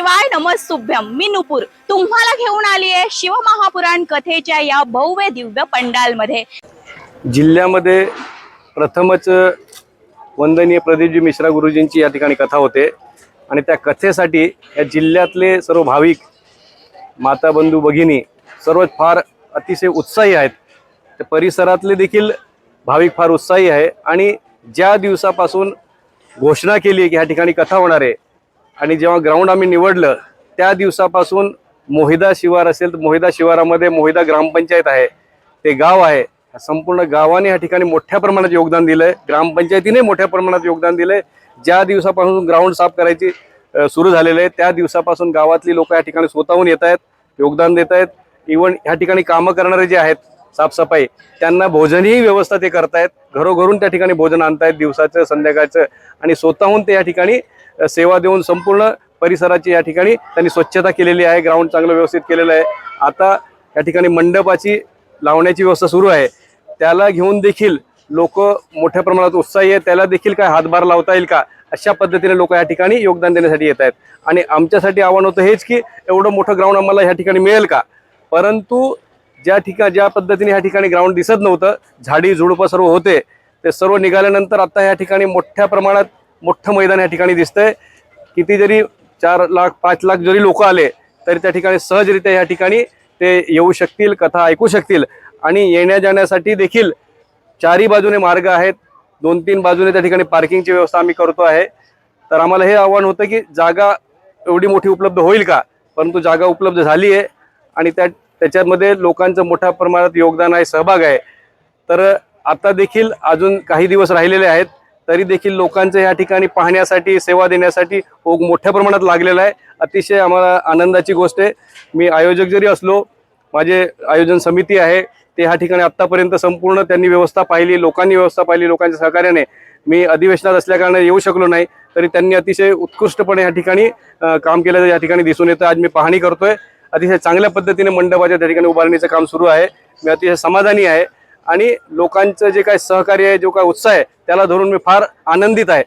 नमस्तुभ्यम मी नुपूर तुम्हाला घेऊन आली आहे शिवमहापुराण कथेच्या या भव्य दिव्य पंडालमध्ये. जिल्ह्यामध्ये प्रथमच वंदनीय प्रदीपजी मिश्रा गुरुजींची या ठिकाणी कथा होते. आणि त्या कथेसाठी या जिल्ह्यातले सर्व भाविक माता बंधू भगिनी सर्वच फार अतिशय उत्साही आहेत. त्या परिसरातले देखील भाविक फार उत्साही आहे. आणि ज्या दिवसापासून घोषणा केली आहे की ह्या ठिकाणी कथा होणार आहे आणि जेव्हा ग्राउंड आम्ही निवडलं त्या दिवसापासून मोहिदा शिवार असेल तर मोहिदा शिवारामध्ये मोहिदा ग्रामपंचायत आहे. ते गाव आहे. संपूर्ण गावाने या ठिकाणी मोठ्या प्रमाणात योगदान दिलंय. ग्रामपंचायतीने मोठ्या प्रमाणात योगदान दिलंय. ज्या दिवसापासून ग्राउंड साफ करायची सुरू झालेलं आहे त्या दिवसापासून गावातली लोक या ठिकाणी स्वतःहून येत आहेत योगदान देत आहेत. इव्हन ह्या ठिकाणी कामं करणारे जे आहेत साफसफाई त्यांना भोजनही व्यवस्था ते करतायत. घरोघरून त्या ठिकाणी भोजन आणतायत दिवसाचं संध्याकाळचं आणि स्वतःहून ते या ठिकाणी सेवा देऊन संपूर्ण परिसराची या ठिकाणी त्यांनी स्वच्छता केलेली आहे ग्राउंड चांगलं व्यवस्थित केलेलं आहे. आता या ठिकाणी मंडपाची लावण्याची व्यवस्था सुरू आहे. त्याला घेऊन देखील लोक मोठ्या प्रमाणात उत्साही आहे त्याला देखील काय हातभार लावता येईल का? अशा पद्धतीने लोक या ठिकाणी योगदान देण्यासाठी येत आहेत. आणि आमच्यासाठी आव्हान होतं हेच की एवढं मोठं ग्राउंड आम्हाला ह्या ठिकाणी मिळेल का? परंतु ज्या ठिकाण ज्या पद्धतीने ह्या ठिकाणी ग्राउंड दिसत नव्हतं झाडी झुडपं सर्व होते ते सर्व निघाल्यानंतर आता ह्या ठिकाणी मोठ्या प्रमाणात मोठं मैदान या ठिकाणी दिसतंय. किती जरी चार लाख पाच लाख जरी लोक आले तरी त्या ठिकाणी सहजरित्या या ठिकाणी ते येऊ शकतील कथा ऐकू शकतील. आणि येण्या जाण्यासाठी देखील चारी बाजूने मार्ग आहेत. दोन तीन बाजूने त्या ठिकाणी पार्किंगची व्यवस्था आम्ही करतो आहे. तर आम्हाला हे आव्हान होतं की जागा एवढी मोठी उपलब्ध होईल का? परंतु जागा उपलब्ध झाली आहे. आणि त्या त्याच्यामध्ये लोकांचं मोठ्या प्रमाणात योगदान आहे सहभाग आहे. तर आता देखील अजून काही दिवस राहिलेले आहेत. तरी देखील लोकांचं या ठिकाणी पाहण्यासाठी सेवा देण्यासाठी ओघ मोठ्या प्रमाणात लागलेला आहे. अतिशय आम्हाला आनंदाची गोष्ट आहे. मी आयोजक जरी असलो माझे आयोजन समिती आहे ते ह्या ठिकाणी आत्तापर्यंत संपूर्ण त्यांनी व्यवस्था पाहिली लोकांनी व्यवस्था पाहिली लोकांच्या सहकार्याने. मी अधिवेशनात असल्याकारणाने येऊ शकलो नाही तरी त्यांनी अतिशय उत्कृष्टपणे या ठिकाणी काम केल्याचं या ठिकाणी दिसून येतं. आज मी पाहणी करतोय. अतिशय चांगल्या पद्धतीने मंडपाच्या त्या ठिकाणी उभारणीचं काम सुरू आहे. मी अतिशय समाधानी आहे. आणि लोकांचं जे काय सहकार्य आहे जो काय उत्साह आहे त्याला धरून मी फार आनंदित आहे.